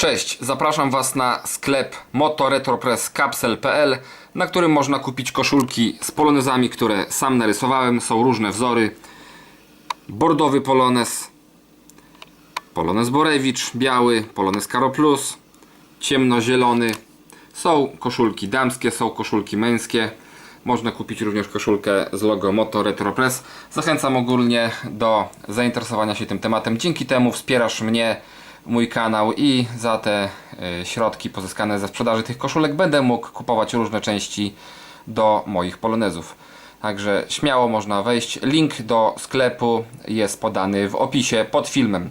Cześć, zapraszam Was na sklep motoretropresscapsel.pl na którym można kupić koszulki z polonezami, które sam narysowałem. Są różne wzory. Bordowy polonez, polonez Borewicz, biały, polonez Karo Plus, ciemnozielony. Są koszulki damskie, są koszulki męskie. Można kupić również koszulkę z logo Moto Retro Press. Zachęcam ogólnie do zainteresowania się tym tematem. Dzięki temu wspierasz mnie, mój kanał i za te y, środki pozyskane ze sprzedaży tych koszulek będę mógł kupować różne części do moich polonezów. Także śmiało można wejść. Link do sklepu jest podany w opisie pod filmem.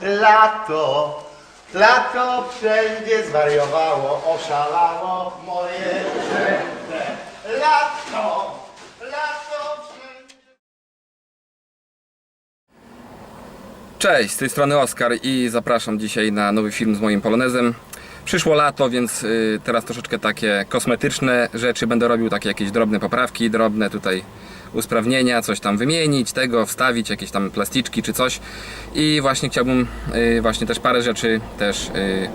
Lato, lato wszędzie zwariowało, oszalało moje serce. Lato, Cześć, z tej strony Oskar i zapraszam dzisiaj na nowy film z moim polonezem. Przyszło lato, więc y, teraz troszeczkę takie kosmetyczne rzeczy będę robił, takie jakieś drobne poprawki, drobne tutaj usprawnienia, coś tam wymienić, tego wstawić, jakieś tam plasticzki czy coś. I właśnie chciałbym y, właśnie też parę rzeczy też y,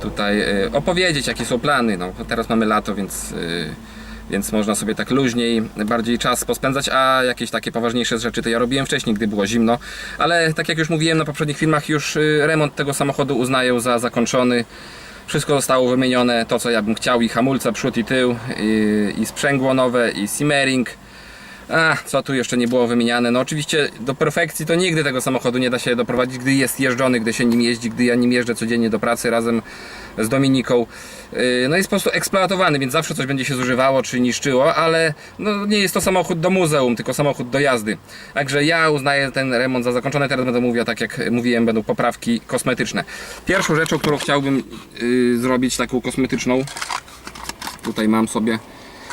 tutaj opowiedzieć, jakie są plany. No, teraz mamy lato, więc więc można sobie tak luźniej, bardziej czas pospędzać, a jakieś takie poważniejsze rzeczy to ja robiłem wcześniej, gdy było zimno. Ale tak jak już mówiłem na poprzednich filmach, już y, remont tego samochodu uznaję za zakończony. Wszystko zostało wymienione, to co ja bym chciał, i hamulce przód i tył, i, i sprzęgło nowe, i simmering. A, co tu jeszcze nie było wymieniane? No oczywiście do perfekcji to nigdy tego samochodu nie da się doprowadzić, gdy jest jeżdżony, gdy się nim jeździ, gdy ja nim jeżdżę codziennie do pracy razem z Dominiką. Yy, No jest po prostu eksploatowany, więc zawsze coś będzie się zużywało czy niszczyło, ale no nie jest to samochód do muzeum, tylko samochód do jazdy. Także ja uznaję ten remont za zakończony, teraz będę mówił, tak jak mówiłem, będą poprawki kosmetyczne. Pierwszą rzeczą, którą chciałbym yy, zrobić, taką kosmetyczną, tutaj mam sobie,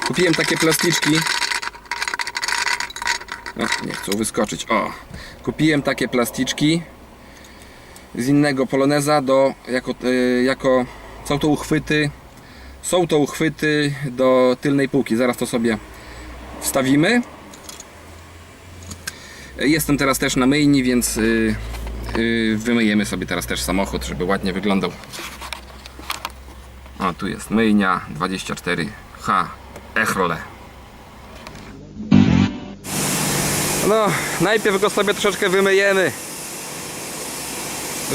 kupiłem takie plasticzki, Ach, nie chcą wyskoczyć. O, kupiłem takie plasticzki z innego poloneza do, jako, e, jako są to uchwyty są to uchwyty do tylnej półki. Zaraz to sobie wstawimy. Jestem teraz też na myjni, więc y, y, wymyjemy sobie teraz też samochód, żeby ładnie wyglądał. O, tu jest myjnia 24H Echrole. No, najpierw go sobie troszeczkę wymyjemy,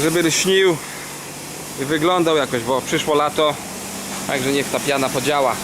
żeby lśnił i wyglądał jakoś, bo przyszło lato, także niech ta piana podziała.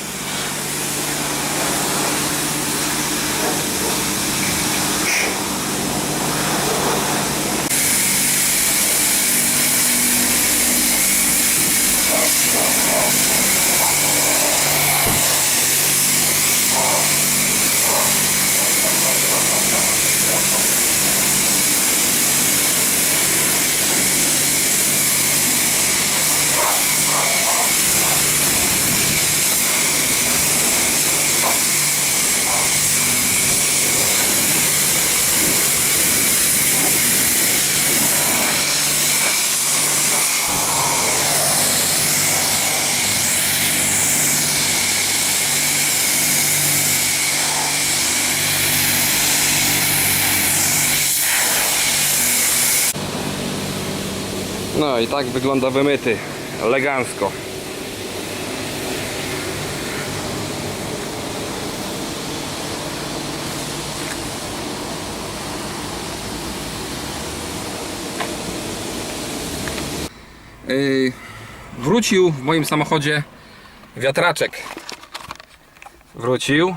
No i tak wygląda wymyty, elegancko. Yy, wrócił w moim samochodzie wiatraczek. Wrócił.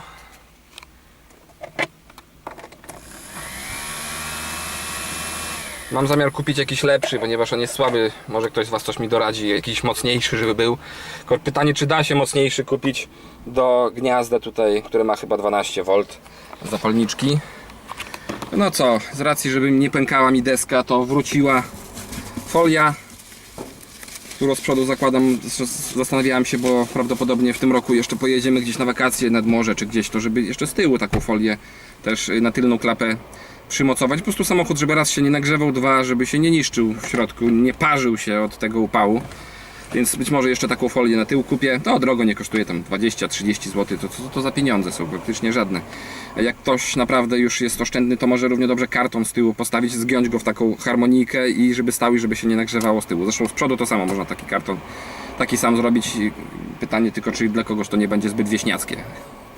Mam zamiar kupić jakiś lepszy, ponieważ on jest słaby. Może ktoś z Was coś mi doradzi, jakiś mocniejszy, żeby był. Tylko pytanie, czy da się mocniejszy kupić do gniazda tutaj, które ma chyba 12V zapalniczki. No co, z racji, żeby nie pękała mi deska, to wróciła folia, którą z przodu zakładam. Zastanawiałem się, bo prawdopodobnie w tym roku jeszcze pojedziemy gdzieś na wakacje nad morze, czy gdzieś, to żeby jeszcze z tyłu taką folię też na tylną klapę przymocować. Po prostu samochód, żeby raz się nie nagrzewał, dwa, żeby się nie niszczył w środku, nie parzył się od tego upału. Więc być może jeszcze taką folię na tył kupię. To drogo nie kosztuje tam 20-30 zł. To, to, to za pieniądze są praktycznie żadne. Jak ktoś naprawdę już jest oszczędny, to może równie dobrze karton z tyłu postawić, zgiąć go w taką harmonijkę i żeby stał i żeby się nie nagrzewało z tyłu. Zresztą z przodu to samo można taki karton taki sam zrobić. Pytanie tylko, czy dla kogoś to nie będzie zbyt wieśniackie.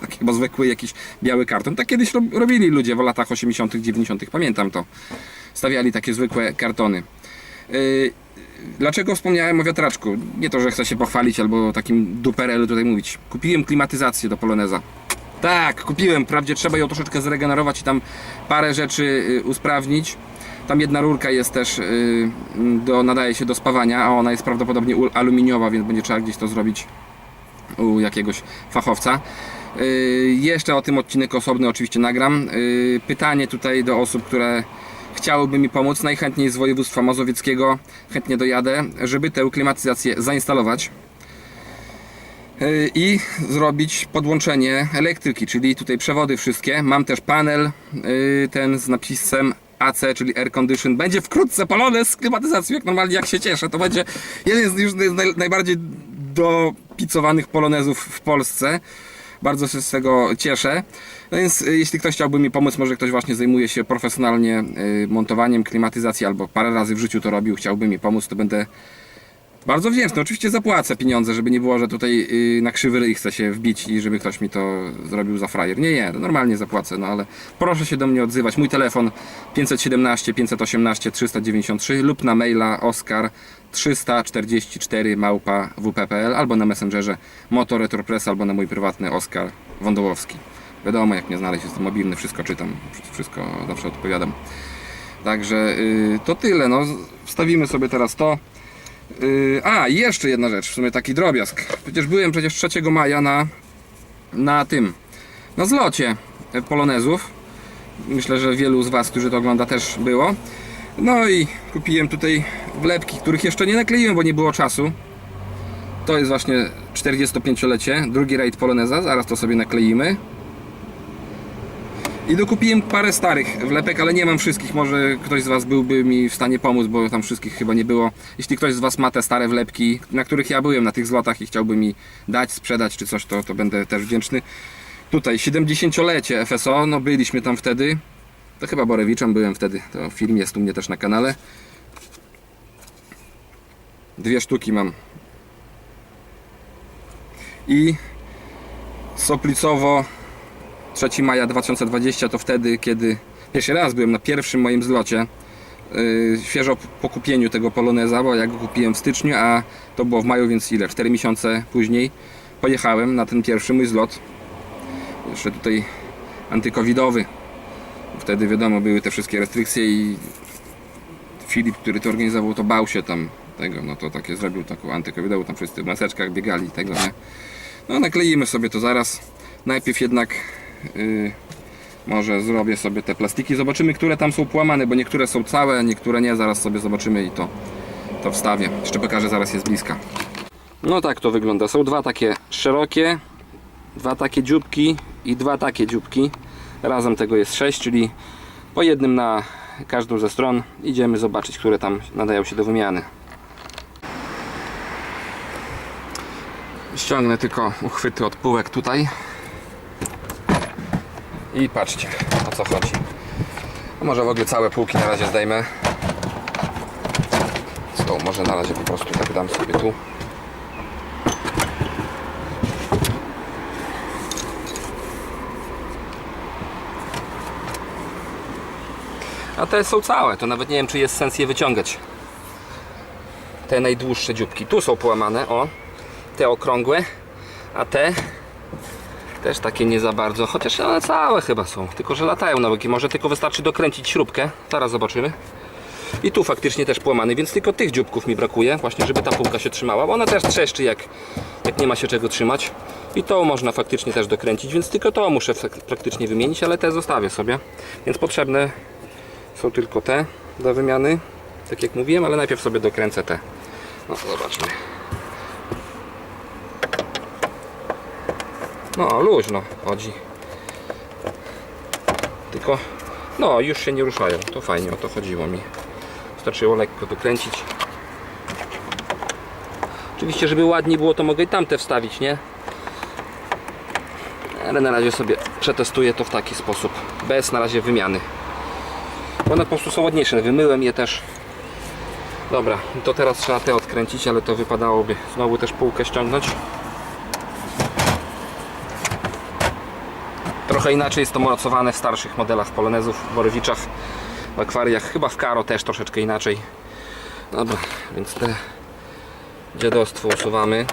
Taki chyba zwykły jakiś biały karton. Tak kiedyś rob- robili ludzie w latach 80., 90., pamiętam to. Stawiali takie zwykłe kartony. Yy, Dlaczego wspomniałem o wiatraczku? Nie to, że chcę się pochwalić albo takim duperelu tutaj mówić. Kupiłem klimatyzację do Poloneza. Tak, kupiłem. Wprawdzie trzeba ją troszeczkę zregenerować i tam parę rzeczy y, usprawnić. Tam jedna rurka jest też, y, do, nadaje się do spawania, a ona jest prawdopodobnie aluminiowa, więc będzie trzeba gdzieś to zrobić u jakiegoś fachowca. Yy, jeszcze o tym odcinek osobny oczywiście nagram. Yy, pytanie tutaj do osób, które chciałyby mi pomóc, najchętniej z województwa mazowieckiego, chętnie dojadę, żeby tę klimatyzację zainstalować yy, i zrobić podłączenie elektryki, czyli tutaj przewody wszystkie. Mam też panel ten z napisem AC, czyli Air Condition. Będzie wkrótce palone z klimatyzacją, jak normalnie, jak się cieszę. To będzie jeden z już naj, najbardziej dopicowanych polonezów w Polsce. Bardzo się z tego cieszę. No więc y, jeśli ktoś chciałby mi pomóc, może ktoś właśnie zajmuje się profesjonalnie y, montowaniem klimatyzacji albo parę razy w życiu to robił, chciałby mi pomóc, to będę bardzo wdzięczny. Oczywiście zapłacę pieniądze, żeby nie było, że tutaj y, na krzywy ryj chce się wbić i żeby ktoś mi to zrobił za frajer. Nie, nie, normalnie zapłacę, no ale proszę się do mnie odzywać. Mój telefon 517 518 393 lub na maila oskar 344 małpa wp.pl albo na messengerze Moto Retropress albo na mój prywatny Oskar Wądołowski. Wiadomo, jak mnie znaleźć, jestem mobilny, wszystko czytam, wszystko zawsze odpowiadam. Także y, to tyle, no wstawimy sobie teraz to. Yy, a, jeszcze jedna rzecz, w sumie taki drobiazg. Przecież byłem przecież 3 maja na, na tym, na zlocie polonezów. Myślę, że wielu z Was, którzy to ogląda, też było. No i kupiłem tutaj wlepki, których jeszcze nie nakleiłem, bo nie było czasu. To jest właśnie 45-lecie, drugi rajd poloneza, zaraz to sobie nakleimy. I dokupiłem parę starych wlepek, ale nie mam wszystkich. Może ktoś z Was byłby mi w stanie pomóc, bo tam wszystkich chyba nie było. Jeśli ktoś z Was ma te stare wlepki, na których ja byłem na tych zlotach i chciałby mi dać, sprzedać czy coś, to, to będę też wdzięczny. Tutaj 70-lecie FSO, no byliśmy tam wtedy. To chyba Borewiczem byłem wtedy. To film jest u mnie też na kanale. Dwie sztuki mam. I Soplicowo 3 maja 2020 to wtedy, kiedy pierwszy raz byłem na pierwszym moim zlocie. Yy, świeżo po kupieniu tego Poloneza, bo ja go kupiłem w styczniu, a to było w maju, więc ile? 4 miesiące później pojechałem na ten pierwszy mój zlot. Jeszcze tutaj antykowidowy. Wtedy wiadomo, były te wszystkie restrykcje i Filip, który to organizował, to bał się tam tego, no to takie zrobił taką antykowidową, tam wszyscy w maseczkach biegali tego, nie? No nakleimy sobie to zaraz. Najpierw jednak yy, może zrobię sobie te plastiki. Zobaczymy, które tam są połamane, bo niektóre są całe, niektóre nie. Zaraz sobie zobaczymy i to, to wstawię. Jeszcze pokażę, zaraz jest bliska. No tak to wygląda. Są dwa takie szerokie, dwa takie dzióbki i dwa takie dzióbki. Razem tego jest sześć, czyli po jednym na każdą ze stron. Idziemy zobaczyć, które tam nadają się do wymiany. Ściągnę tylko uchwyty od półek tutaj. I patrzcie o co chodzi. A może w ogóle całe półki na razie zdejmę. So, może na razie po prostu tak dam sobie tu. A te są całe, to nawet nie wiem czy jest sens je wyciągać. Te najdłuższe dzióbki. Tu są połamane, o. Te okrągłe, a te też takie nie za bardzo, chociaż one całe chyba są, tylko że latają na łyki. Może tylko wystarczy dokręcić śrubkę, zaraz zobaczymy. I tu faktycznie też połamany, więc tylko tych dzióbków mi brakuje, właśnie żeby ta półka się trzymała, bo ona też trzeszczy jak, jak nie ma się czego trzymać. I to można faktycznie też dokręcić, więc tylko to muszę praktycznie wymienić, ale te zostawię sobie. Więc potrzebne są tylko te do wymiany, tak jak mówiłem, ale najpierw sobie dokręcę te. No zobaczmy. No, luźno chodzi. Tylko, no, już się nie ruszają. To fajnie, o to chodziło mi. Wystarczyło lekko dokręcić. Oczywiście, żeby ładniej było, to mogę i tamte wstawić, nie? Ale na razie sobie przetestuję to w taki sposób. Bez na razie wymiany. One po prostu są ładniejsze. Wymyłem je też. Dobra, to teraz trzeba te odkręcić, ale to wypadałoby znowu też półkę ściągnąć. Trochę inaczej jest to mocowane w starszych modelach polonezów, Borywiczach, w akwariach, chyba w Karo też troszeczkę inaczej. Dobra, więc te dziadostwo usuwamy.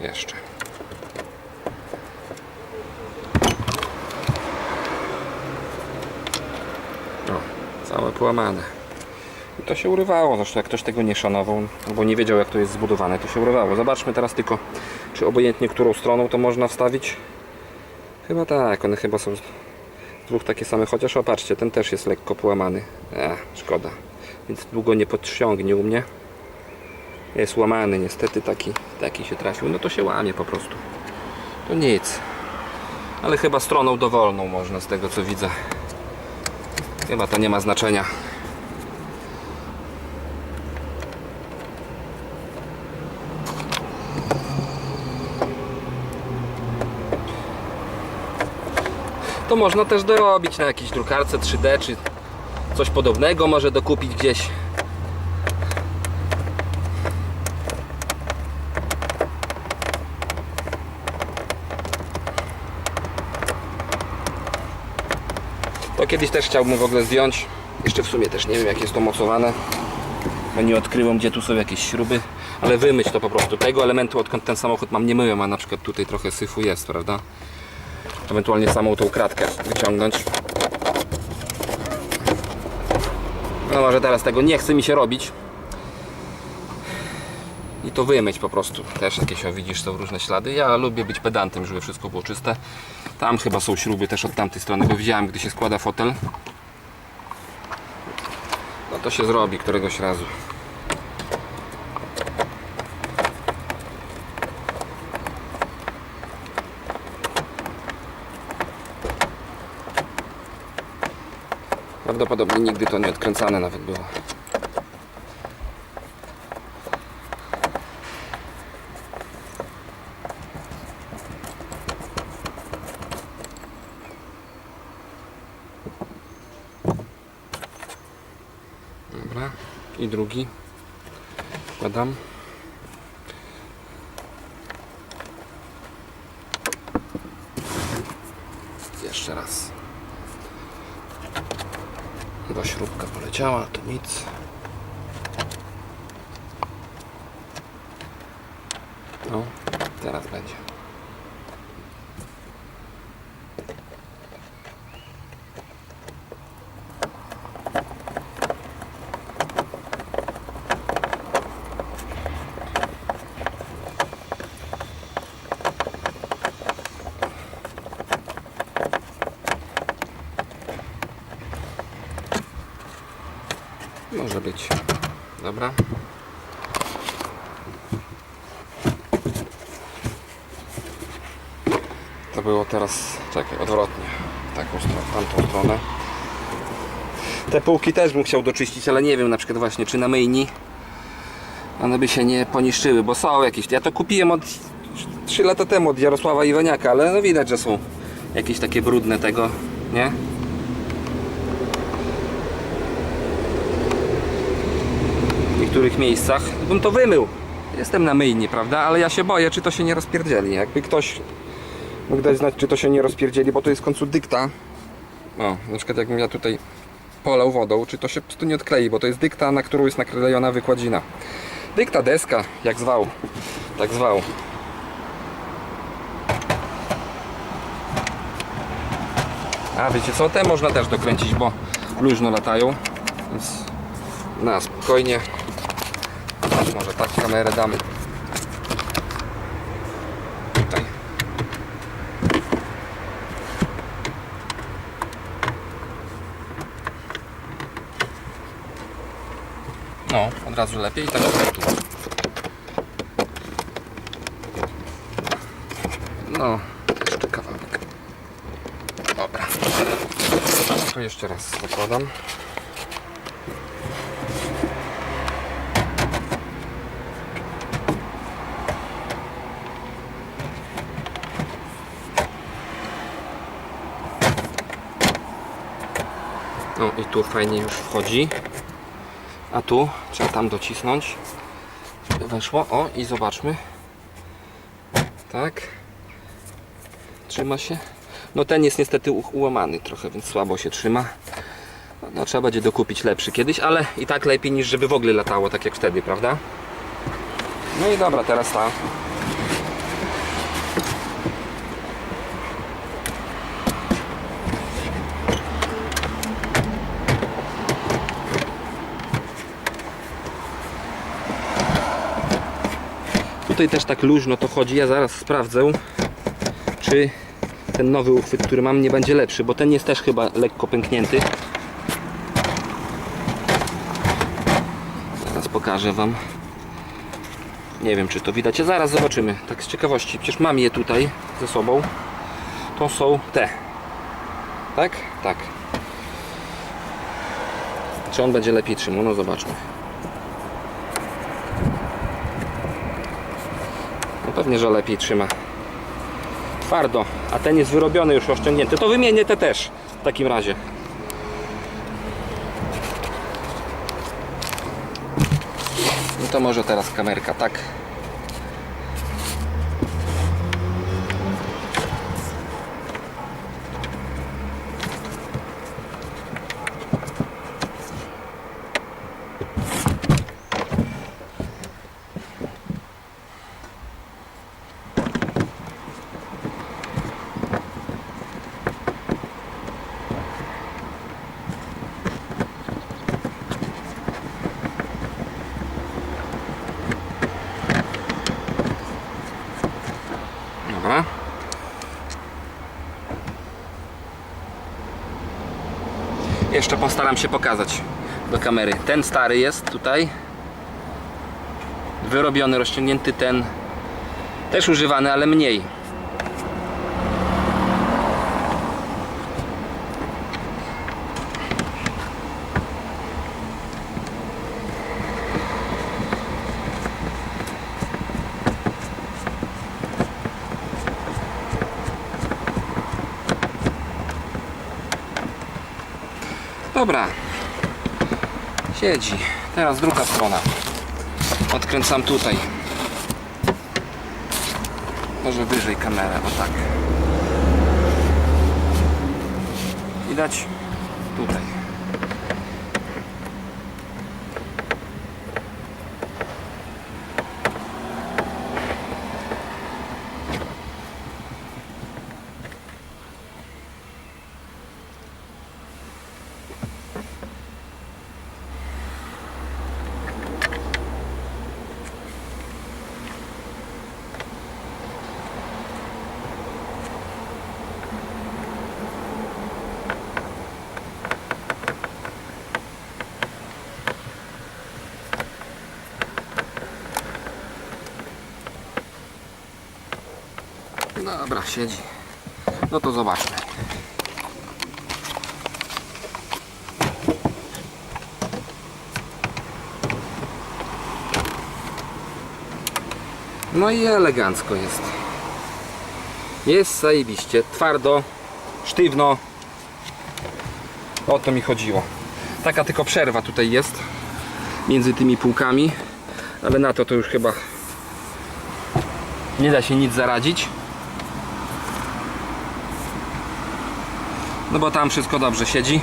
Jeszcze. O, całe połamane. I to się urywało, zresztą jak ktoś tego nie szanował, albo nie wiedział jak to jest zbudowane, to się urywało. Zobaczmy teraz tylko, czy obojętnie którą stroną to można wstawić. Chyba tak, one chyba są dwóch takie same, chociaż opatrzcie, ten też jest lekko połamany. E, szkoda. Więc długo nie podciągnie u mnie. Jest łamany niestety, taki, taki się trafił. No to się łamie po prostu. To nic. Ale chyba stroną dowolną można z tego co widzę. Chyba to nie ma znaczenia. To można też dorobić na jakiejś drukarce 3D czy coś podobnego może dokupić gdzieś. To kiedyś też chciałbym w ogóle zdjąć. Jeszcze w sumie też nie wiem jak jest to mocowane. Bo nie odkryłem gdzie tu są jakieś śruby. Ale wymyć to po prostu. Tego elementu odkąd ten samochód mam nie myłem, a na przykład tutaj trochę syfu jest, prawda? Ewentualnie samą tą kratkę wyciągnąć. No może teraz tego nie chce mi się robić. To wymyć po prostu. Też jakieś, o widzisz, są różne ślady. Ja lubię być pedantem, żeby wszystko było czyste. Tam chyba są śruby też od tamtej strony, bo widziałem, gdy się składa fotel. No to się zrobi któregoś razu. Prawdopodobnie nigdy to nie odkręcane nawet było. Dobra. I drugi. Wkładam. Jeszcze raz. Chyba śrubka poleciała, to nic. No, teraz będzie. Może być. Dobra. To było teraz, czekaj, odwrotnie. Taką stronę, tamtą stronę. Te półki też bym chciał doczyścić, ale nie wiem na przykład właśnie czy na myjni one by się nie poniszczyły, bo są jakieś. Ja to kupiłem od 3 lata temu od Jarosława Iwaniaka, ale no widać, że są jakieś takie brudne tego, nie? Niektórych miejscach, bym to wymył. Jestem na myjni, prawda? Ale ja się boję, czy to się nie rozpierdzieli. Jakby ktoś mógł dać znać, czy to się nie rozpierdzieli, bo to jest w końcu dykta. O, na przykład jakbym ja tutaj polał wodą, czy to się prostu nie odklei, bo to jest dykta, na którą jest naklejona wykładzina. Dykta, deska, jak zwał. Tak zwał. A wiecie co, te można też dokręcić, bo luźno latają. Więc na spokojnie zatrzymać może, tak kamerę damy. Tutaj. No, od razu lepiej, tak jak tu. No, jeszcze kawałek. Dobra. To jeszcze raz zakładam. Tu fajnie już wchodzi. A tu trzeba tam docisnąć. Żeby Weszło. O i zobaczmy. Tak. Trzyma się. No ten jest niestety ułamany trochę, więc słabo się trzyma. No trzeba będzie dokupić lepszy kiedyś, ale i tak lepiej niż żeby w ogóle latało tak jak wtedy, prawda? No i dobra, teraz ta. Tutaj też tak luźno to chodzi. Ja zaraz sprawdzę, czy ten nowy uchwyt, który mam, nie będzie lepszy, bo ten jest też chyba lekko pęknięty. Zaraz pokażę Wam. Nie wiem, czy to widać. A Zaraz zobaczymy. Tak z ciekawości. Przecież mam je tutaj ze sobą. To są te. Tak? Tak. Czy on będzie lepiej trzymał? No zobaczmy. Pewnie, że lepiej trzyma. Twardo, a ten jest wyrobiony już rozciągnięty. To wymienię te też w takim razie. No to może teraz kamerka, tak? Dobra. Jeszcze postaram się pokazać do kamery. Ten stary jest tutaj. Wyrobiony, rozciągnięty ten też używany, ale mniej. Dobra. Siedzi. Teraz druga strona. Odkręcam tutaj. Może wyżej kamerę, o tak. Widać? Tutaj. Dobra, siedzi. No to zobaczmy. No i elegancko jest. Jest zajebiście. Twardo, sztywno. O to mi chodziło. Taka tylko przerwa tutaj jest między tymi półkami, ale na to to już chyba nie da się nic zaradzić. No bo tam wszystko dobrze siedzi.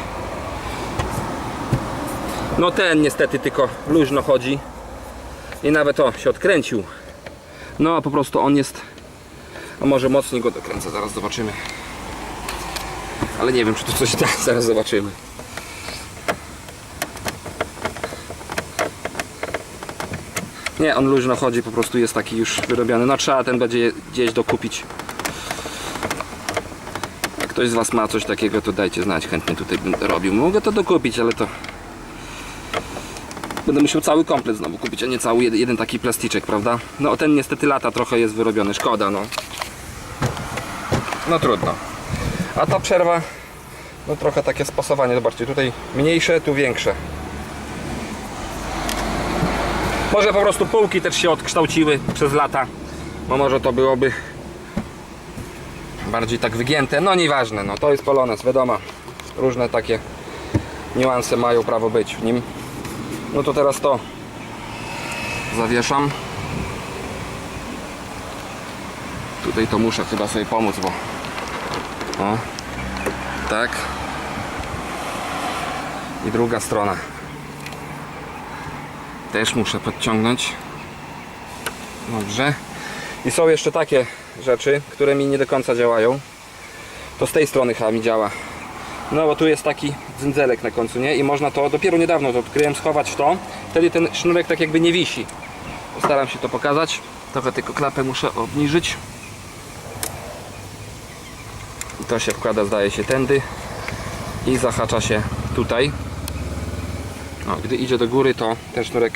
No ten niestety tylko luźno chodzi. I nawet o, się odkręcił. No a po prostu on jest... A może mocniej go dokręcę, zaraz zobaczymy. Ale nie wiem czy tu coś da, zaraz zobaczymy. Nie, on luźno chodzi, po prostu jest taki już wyrobiony. No trzeba ten będzie gdzieś dokupić. Ktoś z Was ma coś takiego, to dajcie znać, chętnie tutaj będę robił. Mogę to dokupić, ale to... Będę musiał cały komplet znowu kupić, a nie cały jeden, taki plasticzek, prawda? No ten niestety lata trochę jest wyrobiony, szkoda no. No trudno. A ta przerwa No trochę takie spasowanie, zobaczcie, tutaj mniejsze, tu większe. Może po prostu półki też się odkształciły przez lata, bo może to byłoby bardziej tak wygięte, no nieważne, no to jest Polones, wiadomo, różne takie niuanse mają prawo być w nim. No to teraz to zawieszam. Tutaj to muszę chyba sobie pomóc, bo o, tak. I druga strona. Też muszę podciągnąć. Dobrze. I są jeszcze takie rzeczy, które mi nie do końca działają. To z tej strony chyba mi działa. No bo tu jest taki dzędzelek na końcu, nie? I można to, dopiero niedawno to odkryłem, schować w to. Wtedy ten sznurek tak jakby nie wisi. Postaram się to pokazać. Trochę tylko klapę muszę obniżyć. I to się wkłada zdaje się tędy. I zahacza się tutaj. No, gdy idzie do góry to ten sznurek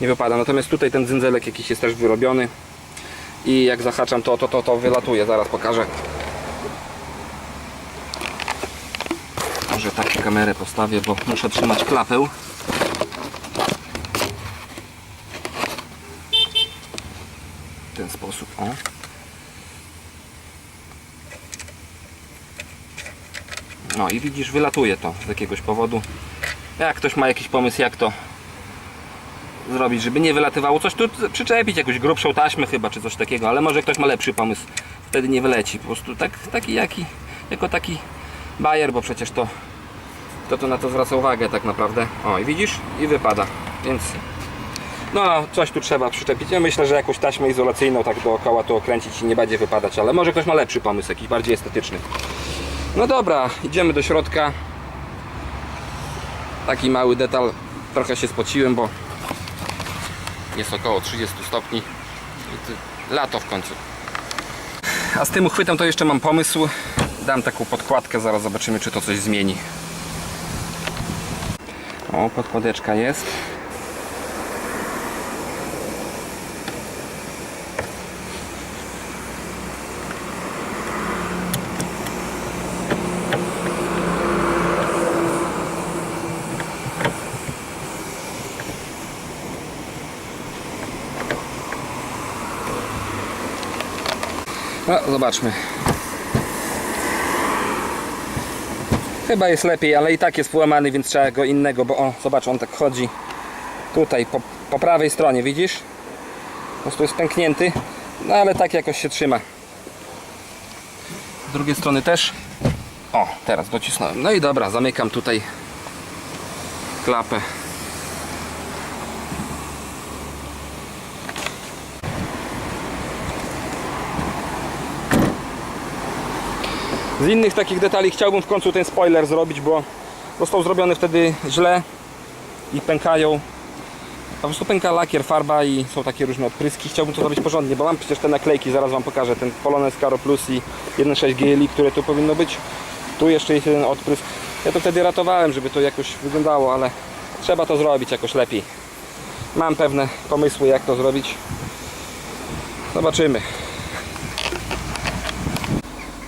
nie wypada. Natomiast tutaj ten dzędzelek jakiś jest też wyrobiony i jak zahaczam to, to, to, to wylatuje, zaraz pokażę. Może tak kamerę postawię, bo muszę trzymać klapę. W ten sposób, o. No i widzisz, wylatuje to z jakiegoś powodu. Jak ktoś ma jakiś pomysł, jak to zrobić, żeby nie wylatywało, coś tu przyczepić, jakąś grubszą taśmę chyba, czy coś takiego, ale może ktoś ma lepszy pomysł, wtedy nie wyleci. Po prostu tak, taki jaki, jako taki bajer, bo przecież to kto tu na to zwraca uwagę tak naprawdę. O i widzisz? I wypada, więc no coś tu trzeba przyczepić. Ja myślę, że jakąś taśmę izolacyjną tak dookoła tu okręcić i nie będzie wypadać, ale może ktoś ma lepszy pomysł, jakiś bardziej estetyczny. No dobra, idziemy do środka. Taki mały detal. Trochę się spociłem, bo jest około 30 stopni. Lato w końcu. A z tym uchwytem to jeszcze mam pomysł. Dam taką podkładkę, zaraz zobaczymy czy to coś zmieni. O, podkładeczka jest. No, zobaczmy. Chyba jest lepiej, ale i tak jest połamany, więc trzeba go innego, bo o, zobacz, on tak chodzi tutaj, po, po prawej stronie, widzisz? Po prostu jest pęknięty, no ale tak jakoś się trzyma. Z drugiej strony też. O, teraz docisnąłem. No i dobra, zamykam tutaj klapę. Z innych takich detali chciałbym w końcu ten spoiler zrobić, bo został zrobiony wtedy źle i pękają. Po prostu pęka lakier, farba i są takie różne odpryski. Chciałbym to zrobić porządnie, bo mam przecież te naklejki, zaraz Wam pokażę. Ten Polones Caro Plus i 1.6 GLI, które tu powinno być. Tu jeszcze jest jeden odprysk. Ja to wtedy ratowałem, żeby to jakoś wyglądało, ale trzeba to zrobić jakoś lepiej. Mam pewne pomysły, jak to zrobić. Zobaczymy.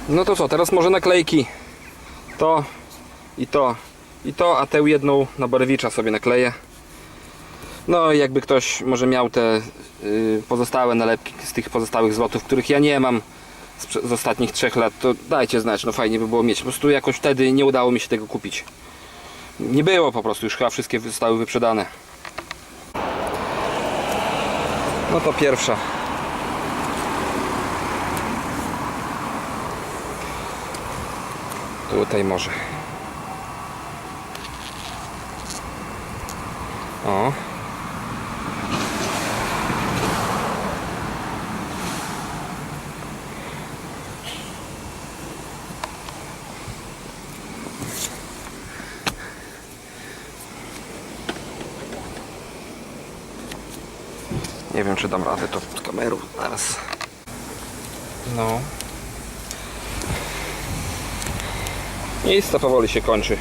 No to co, teraz może naklejki. To i to i to, a tę jedną na Borewicza sobie nakleję. No i jakby ktoś może miał te y, pozostałe nalepki z tych pozostałych złotów, których ja nie mam z, z ostatnich trzech lat, to dajcie znać, no fajnie by było mieć. Po prostu jakoś wtedy nie udało mi się tego kupić. Nie było po prostu, już chyba wszystkie zostały wyprzedane. No to pierwsza. Tutaj może. O. Nie wiem, czy dam radę to z kamerą zaraz. No. Miejsca powoli się kończy.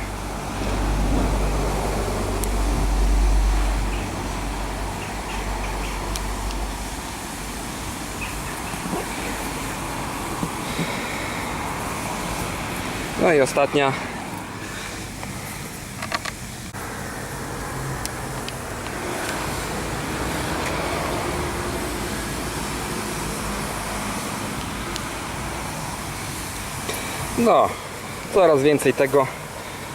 No i ostatnia. No coraz więcej tego.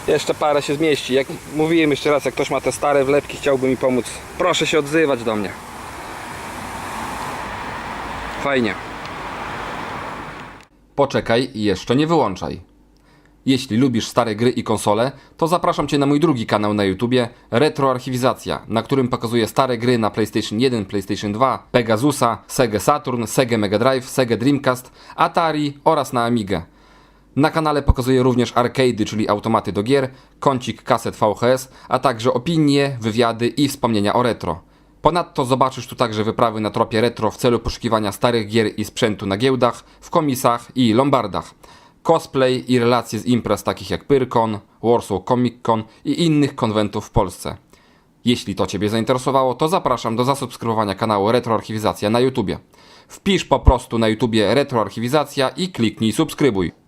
Jeszcze parę się zmieści. Jak mówiłem jeszcze raz, jak ktoś ma te stare wlepki, chciałby mi pomóc, proszę się odzywać do mnie. Fajnie. Poczekaj i jeszcze nie wyłączaj. Jeśli lubisz stare gry i konsole, to zapraszam Cię na mój drugi kanał na YouTubie Retroarchiwizacja, na którym pokazuję stare gry na PlayStation 1, PlayStation 2, Pegasusa, Sega Saturn, Sega Mega Drive, Sega Dreamcast, Atari oraz na Amigę. Na kanale pokazuję również arcade'y, czyli automaty do gier, kącik kaset VHS, a także opinie, wywiady i wspomnienia o retro. Ponadto zobaczysz tu także wyprawy na tropie retro w celu poszukiwania starych gier i sprzętu na giełdach, w komisach i lombardach. Cosplay i relacje z imprez takich jak Pyrkon, Warsaw Comic Con i innych konwentów w Polsce. Jeśli to Ciebie zainteresowało, to zapraszam do zasubskrybowania kanału Retroarchiwizacja na YouTubie. Wpisz po prostu na YouTubie Retroarchiwizacja i kliknij subskrybuj.